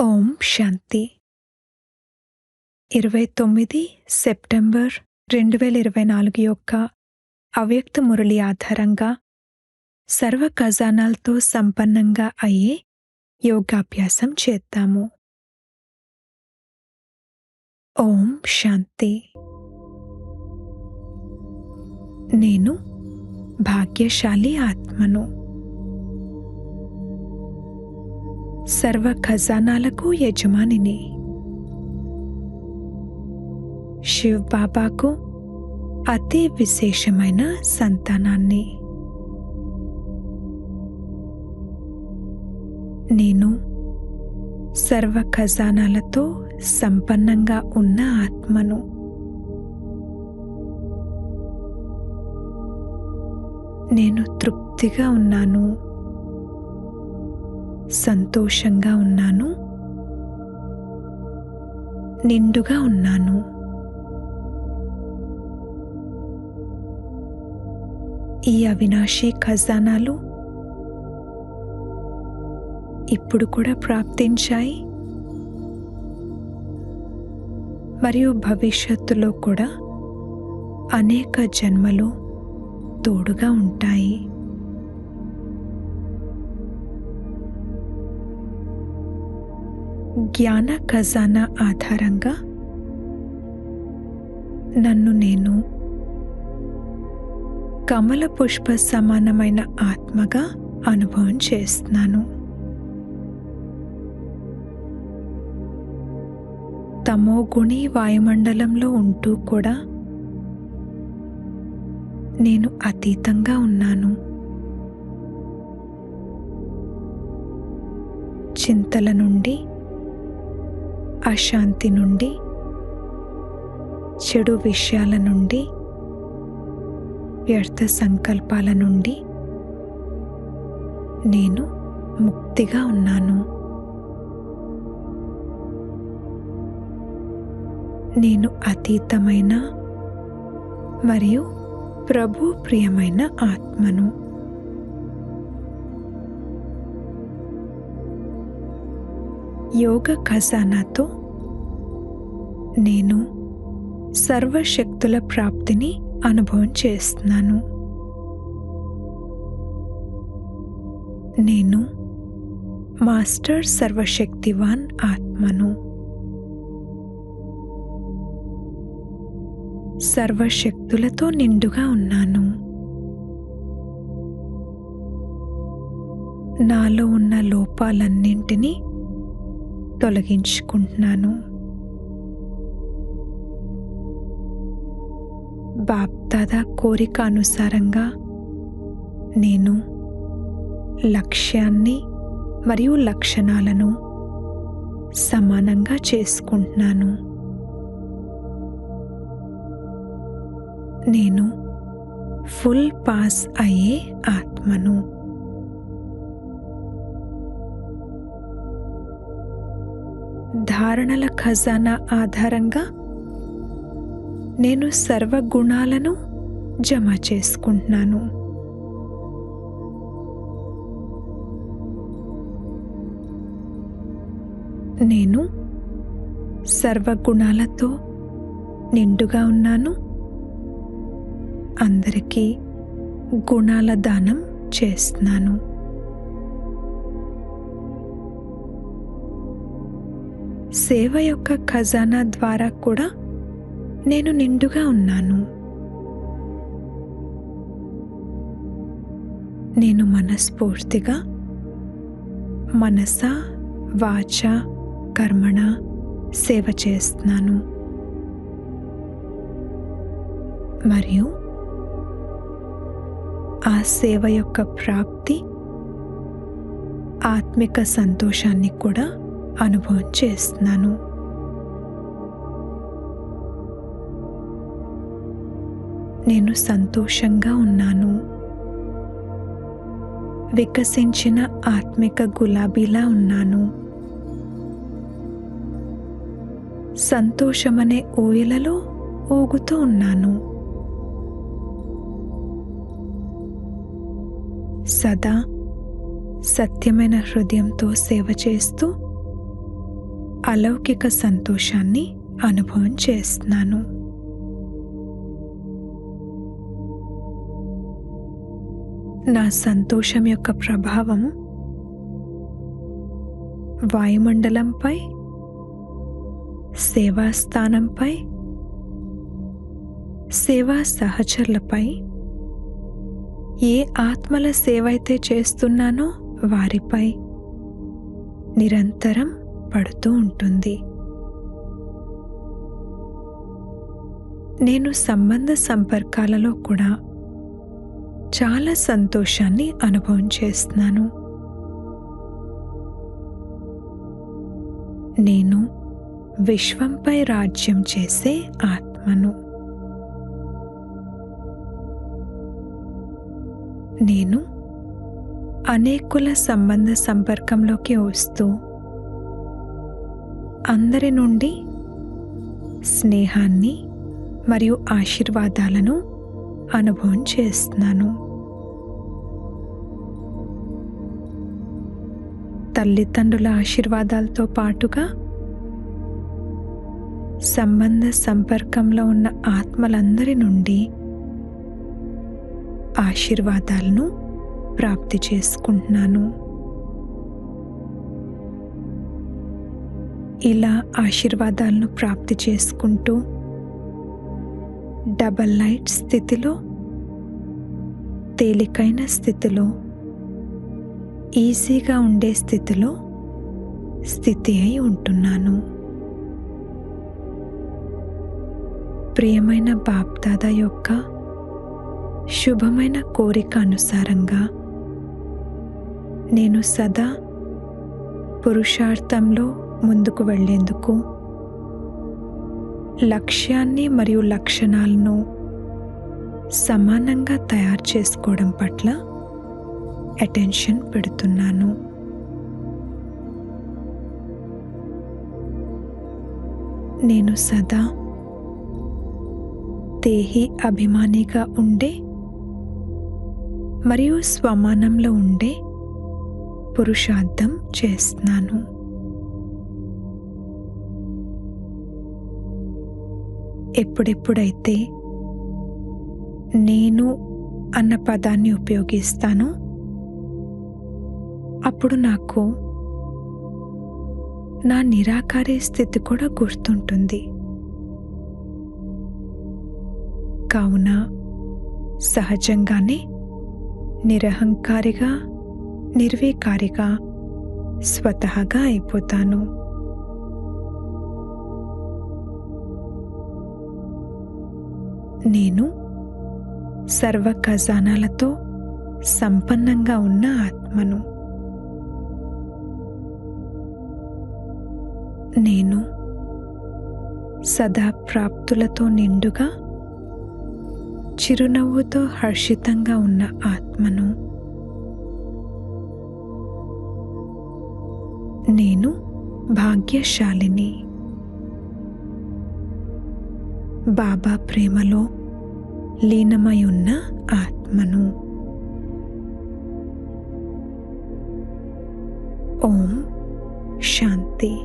ఓం శాంతి. ఇరవై తొమ్మిది సెప్టెంబర్ రెండు వేల ఇరవై నాలుగు యొక్క అవ్యక్త మురళి ఆధారంగా సర్వ ఖజానాలతో సంపన్నంగా అయ్యే యోగాభ్యాసం చేద్దాము. ఓం శాంతి. నేను భాగ్యశాలి ఆత్మను. సర్వ ఖజానాలకు యజమానిని. శివ్ బాబాకు అతి విశేషమైన సంతానాన్ని. నేను సర్వ ఖజానాలతో సంపన్నంగా ఉన్న ఆత్మను. నేను తృప్తిగా ఉన్నాను. సంతోషంగా ఉన్నాను. నిండుగా ఉన్నాను. ఈ అవినాశి ఖజానాలు ఇప్పుడు కూడా ప్రాప్తించాయి. మరియు భవిష్యత్తులో కూడా అనేక జన్మలు తోడుగా ఉంటాయి. జ్ఞాన ఖజానా ఆధారంగా నన్ను నేను కమల పుష్ప సమానమైన ఆత్మగా అనుభవం చేస్తున్నాను. తమోగుణి వాయుమండలంలో ఉంటూ కూడా నేను అతీతంగా ఉన్నాను. చింతల నుండి అశాంతి నుండి చెడు విషయాల నుండి వ్యర్థ సంకల్పాల నుండి నేను ముక్తిగా ఉన్నాను. నేను అతీతమైన మరియు ప్రభు ప్రియమైన ఆత్మను. యోగ ఖజానాతో నేను సర్వశక్తుల ప్రాప్తిని అనుభవం చేస్తున్నాను. నేను మాస్టర్ సర్వశక్తివాన్ ఆత్మను. సర్వశక్తులతో నిండుగా ఉన్నాను. నాలో ఉన్న లోపాలన్నింటినీ తొలగించుకుంటున్నాను. బాప్దాదా కోరిక అనుసారంగా నేను లక్ష్యాన్ని మరియు లక్షణాలను సమానంగా చేసుకుంటున్నాను. నేను ఫుల్ పాస్ అయ్యే ఆత్మను. ధారణల ఖజానా ఆధారంగా నేను సర్వగుణాలను జమ చేసుకుంటున్నాను. నేను సర్వగుణాలతో నిండుగా ఉన్నాను. అందరికీ గుణాల దానం చేస్తున్నాను. సేవ యొక్క ఖజానా ద్వారా కూడా నేను నిండుగా ఉన్నాను. నేను మనస్ఫూర్తిగా మనస వాచ కర్మణ సేవ చేస్తున్నాను. మరియు ఆ సేవ యొక్క ప్రాప్తి ఆత్మిక సంతోషాన్ని కూడా అనుభవం చేస్తున్నాను. నేను సంతోషంగా ఉన్నాను. వికసించిన ఆత్మిక గులాబీలా ఉన్నాను. సంతోషమనే ఊయలలో ఊగుతూ ఉన్నాను. సదా సత్యమైన హృదయంతో సేవ చేస్తూ అలౌకిక సంతోషాన్ని అనుభవం చేస్తున్నాను. నా సంతోషం యొక్క ప్రభావం వాయుమండలంపై సేవా స్థానంపై సేవా సహచరులపై ఏ ఆత్మల సేవ అయితే చేస్తున్నానో వారిపై. నిరంతరం పడుతూ ఉంటుంది. నేను సంబంధ సంపర్కాలలో కూడా చాలా సంతోషాన్ని అనుభవం చేస్తున్నాను. నేను విశ్వంపై రాజ్యం చేసే ఆత్మను. నేను అనేకుల సంబంధ సంపర్కంలోకి వస్తూ అందరి నుండి స్నేహాన్ని మరియు ఆశీర్వాదాలను అనుభవం చేస్తున్నాను. తల్లిదండ్రుల ఆశీర్వాదాలతో పాటుగా సంబంధ సంపర్కంలో ఉన్న ఆత్మలందరి నుండి ఆశీర్వాదాలను ప్రాప్తి చేసుకుంటున్నాను. ఇలా ఆశీర్వాదాలను ప్రాప్తి చేసుకుంటూ డబల్ లైట్ స్థితిలో తేలికైన స్థితిలో ఈజీగా ఉండే స్థితిలో స్థితి అయి ఉంటున్నాను. ప్రియమైన బాప్దాదా యొక్క శుభమైన కోరిక అనుసారంగా నేను సదా పురుషార్థంలో ముందుకు వెళ్ళేందుకు లక్ష్యాన్ని మరియు లక్షణాలను సమానంగా తయారు చేసుకోవడం పట్ల అటెన్షన్ పెడుతున్నాను. నేను సదా దేహి అభిమానిగా ఉండే మరియు స్వమానంలో ఉండే పురుషార్థం చేస్తున్నాను. ఎప్పుడెప్పుడైతే నేను అన్న పదాన్ని ఉపయోగిస్తానో అప్పుడు నాకు నా నిరాకారే స్థితి కూడా గుర్తుంటుంది. కావున సహజంగానే నిరహంకారిగా నిర్వీకారిగా స్వతహాగా అయిపోతాను. నేను సర్వ ఖజానాలతో సంపన్నంగా ఉన్న ఆత్మను. నేను సదా ప్రాప్తులతో నిండుగా చిరునవ్వుతో హర్షితంగా ఉన్న ఆత్మను. నేను భాగ్యశాలిని. బాబా ప్రేమలో లీనమై ఉన్న ఆత్మను. ఓం శాంతి.